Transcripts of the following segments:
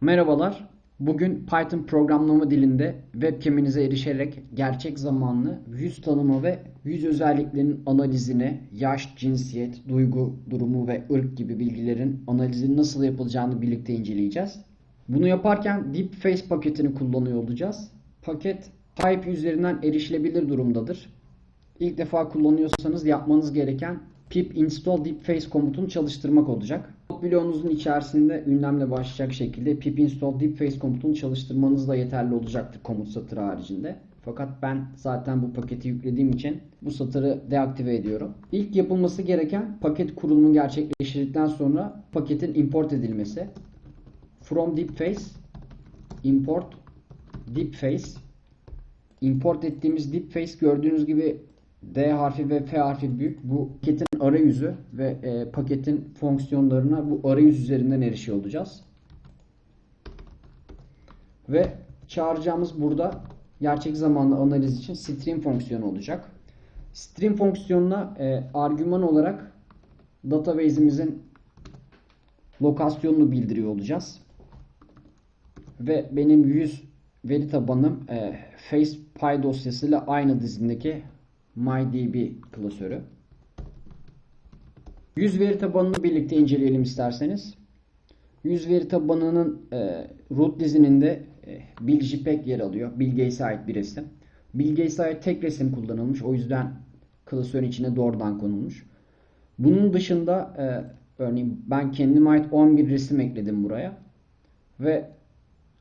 Merhabalar. Bugün Python programlama dilinde webcam'inize erişerek gerçek zamanlı yüz tanıma ve yüz özelliklerinin analizini, yaş, cinsiyet, duygu, durumu ve ırk gibi bilgilerin analizinin nasıl yapılacağını birlikte inceleyeceğiz. Bunu yaparken Deepface paketini kullanıyor olacağız. Paket Type üzerinden erişilebilir durumdadır. İlk defa kullanıyorsanız yapmanız gereken pip install deepface komutunu çalıştırmak olacak. Bloğunuzun içerisinde ünlemle başlayacak şekilde pip install deepface komutunu çalıştırmanız da yeterli olacaktır komut satırı haricinde. Fakat ben zaten bu paketi yüklediğim için bu satırı deaktive ediyorum. İlk yapılması gereken paket kurulumu gerçekleştirdikten sonra paketin import edilmesi. From deepface import deepface import ettiğimiz deepface gördüğünüz gibi D harfi ve F harfi büyük. Bu paketin arayüzü ve e, paketin fonksiyonlarına bu arayüz üzerinden erişiyor olacağız. Ve çağıracağımız burada gerçek zamanlı analiz için stream fonksiyonu olacak. Stream fonksiyonuna e, argüman olarak database'imizin lokasyonunu bildiriyor olacağız. Ve benim yüz veri tabanım e, FacePy dosyasıyla aynı dizindeki MyDB klasörü. Yüz veri tabanını birlikte inceleyelim isterseniz. Yüz veri tabanının e, root dizininde e, BillJPEG yer alıyor. Bill Gates'e ait bir resim. Bill Gates'e ait tek resim kullanılmış. O yüzden klasörün içine doğrudan konulmuş. Bunun dışında e, örneğin ben kendime ait 11 resim ekledim buraya. Ve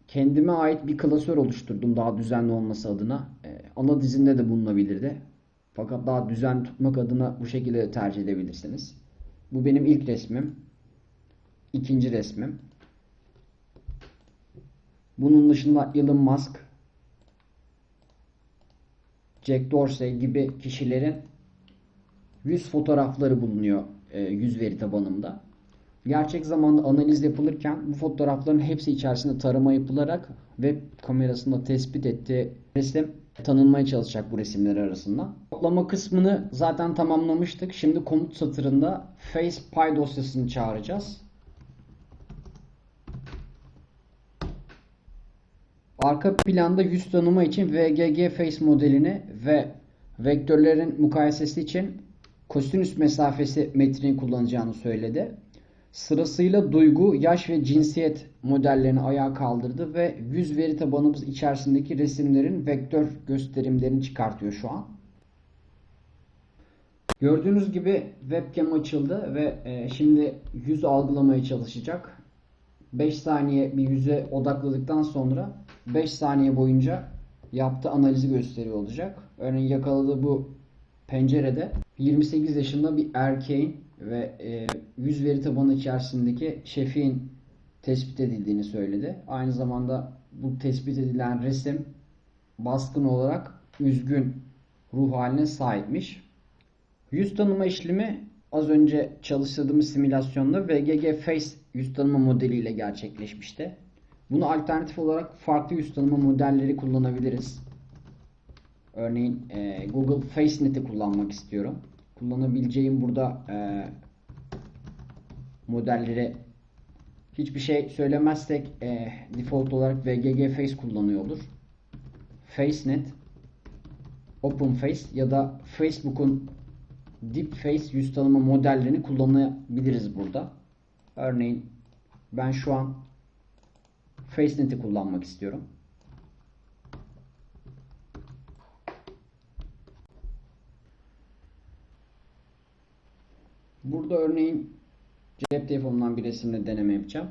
kendime ait bir klasör oluşturdum daha düzenli olması adına. E, ana dizinde de bulunabilirdi. Fakat daha düzen tutmak adına bu şekilde de tercih edebilirsiniz. Bu benim ilk resmim. İkinci resmim. Bunun dışında Elon Musk, Jack Dorsey gibi kişilerin yüz fotoğrafları bulunuyor e, yüz veri tabanımda. Gerçek zamanlı analiz yapılırken bu fotoğrafların hepsi içerisinde tarama yapılarak web kamerasında tespit ettiği resim tanınmaya çalışacak bu resimler arasında. Toplama kısmını zaten tamamlamıştık. Şimdi komut satırında FacePy dosyasını çağıracağız. Arka planda yüz tanıma için VGG Face modelini ve vektörlerin mukayesesi için kosinüs mesafesi metrini kullanacağını söyledi. Sırasıyla duygu, yaş ve cinsiyet modellerini ayağa kaldırdı ve yüz veri tabanımız içerisindeki resimlerin vektör gösterimlerini çıkartıyor şu an. Gördüğünüz gibi webcam açıldı ve e, şimdi yüz algılamaya çalışacak. 5 saniye bir yüze odakladıktan sonra 5 saniye boyunca yaptığı analizi gösteriyor olacak. Örneğin yakaladığı bu pencerede 28 yaşında bir erkeğin ve e, yüz veri tabanı içerisindeki şefin tespit edildiğini söyledi. Aynı zamanda bu tespit edilen resim baskın olarak üzgün ruh haline sahipmiş. Yüz tanıma işlemi az önce çalıştırdığımız simülasyonda VGG Face yüz tanıma modeliyle gerçekleşmişti. Bunu alternatif olarak farklı yüz tanıma modelleri kullanabiliriz. Örneğin e, Google FaceNet'i kullanmak istiyorum. Kullanabileceğim burada e, modelleri hiçbir şey söylemezsek e, default olarak VGG Face kullanıyor olur. FaceNet, OpenFace ya da Facebook'un Deepface yüz tanıma modellerini kullanabiliriz burada. Örneğin ben şu an FaceNet'i kullanmak istiyorum. Burada örneğin cep telefonundan bir resimle deneme yapacağım.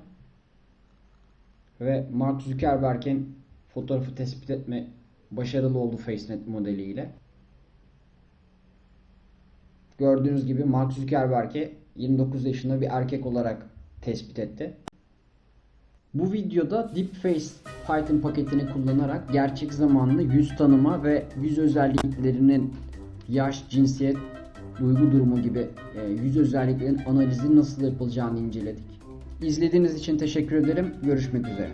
Ve Mark Zuckerberg'in fotoğrafı tespit etme başarılı oldu FaceNet modeliyle. Gördüğünüz gibi Mark Zuckerberg'i 29 yaşında bir erkek olarak tespit etti. Bu videoda Deepface Python paketini kullanarak gerçek zamanlı yüz tanıma ve yüz özelliklerinin yaş, cinsiyet, duygu durumu gibi e, yüz özelliklerin analizi nasıl yapılacağını inceledik. İzlediğiniz için teşekkür ederim. Görüşmek üzere.